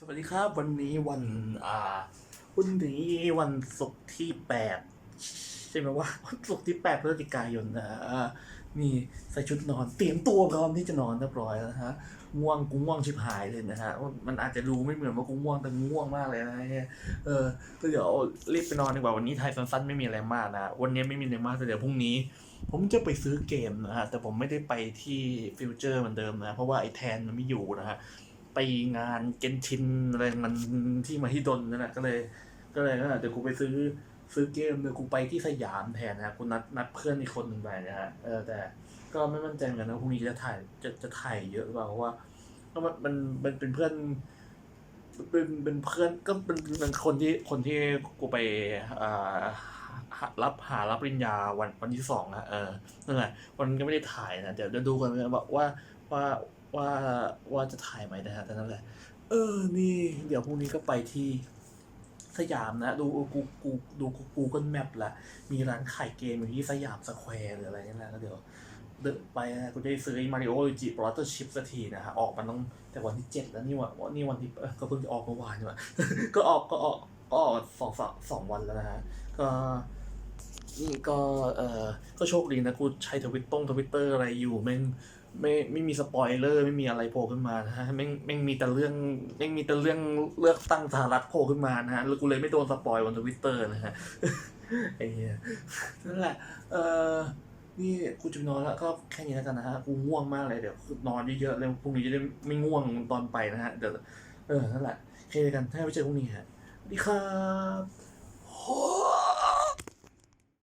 สวัสดีครับวันนี้วันอ่าวันนี้วันศุกร์ที่แปดใช่ไหมว่าวันศุกร์ที่แปดพฤศจิกายนนะนี่ใส่ชุดนอนเตรียมตัวพร้อมที่จะนอนเรียบร้อยแล้วนะฮะง่วงกูง่วงชิบหายเลยนะฮะมันอาจจะดูไม่เหมือนว่ากูง่วงแต่ง่วงมากเลยนะเนี่ยเออก็เดี๋ยวรีบไปนอนดีกว่าวันนี้ไทยสั้นๆไม่มีอะไรมากนะวันนี้ไม่มีอะไรมากแต่เดี๋ยวพรุ่งนี้ ผมจะไปซื้อเกมนะฮะแต่ผมไม่ได้ไปที่ฟิวเจอร์เหมือนเดิมนะเพราะว่าไอ้แทนมันไม่อยู่นะฮะ ไปงานเกนชินอะไรมันที่มาที่ดนนั่นแหละก็เลย ก็เลยนั่นแหละเดี๋ยวกูไปซื้อซื้อเกมเดี๋ยวกูไปที่สยามแทนนะกูนัดนัดเพื่อนอีกคนหนึ่งไปนะฮะเออแต่ก็ไม่มั่นใจเหมือนกันนะพรุ่งนี้จะถ่ายจะจะถ่ายเยอะหรือเปล่าเพราะว่าก็มันมันมันเป็นเพื่อนเป็นเป็นเพื่อนก็เป็นเป็นคนที่คนที่กูไปอ่ารับหารับปริญญาวันวันที่สองอะเออนั่นแหละวันก็ไม่ได้ถ่ายนะเดี๋ยวเดี๋ยวดูกันว่าว่าว่า ว่าว่าจะถ่ายไหมนะฮะแต่นั่นแหละ เออ นี่ เดี๋ยวพรุ่งนี้ก็ไปที่สยามนะ ดูกูกูดูกูเกิลแมปละมีร้านขายเกมอยู่ที่สยามสแควร์หรืออะไรนี่แหละก็เดี๋ยวเดินไปนะกูจะได้ซื้อมาริโอลูจิบรอตเตอร์ชิพสักทีนะฮะ ออกมาต้องแต่วันที่เจ็ดแล้วนี่ว่านี่วันที่ก็เพิ่งจะออกเมื่อวานนี่หว่าก็ออกก็ออกก็ออกสองสองสองวันแล้วนะฮะก็ นี่ก็เออก็โชคดีนะกูใช้ทวิตต้งทวิตเตอร์อะไรอยู่แม่งไม่ไม่มีสปอยเลอร์ไม่มีอะไรโผล่ขึ้นมานะฮะแม่งแม่งมีแต่เรื่องแม่งมีแต่เรื่องเลือกตั้งสหรัฐโผล่ขึ้นมานะฮะแล้วกูเลยไม่โดนสปอยบนทวิตเตอร์นะฮะไอ้เหี้ยนั่นแหละ เออนี่กูจะไปนอนแล้วก็แค่นี้แล้วกันนะฮะกูง่วงมากเลยเดี๋ยวนอนเยอะๆเลยพรุ่งนี้จะได้ไม่ง่วงตอนไปนะฮะเดี๋ยวเออนั่นแหละแค่นี้กันถ้าไม่เจอพรุ่งนี้ฮะสวัสดีครับ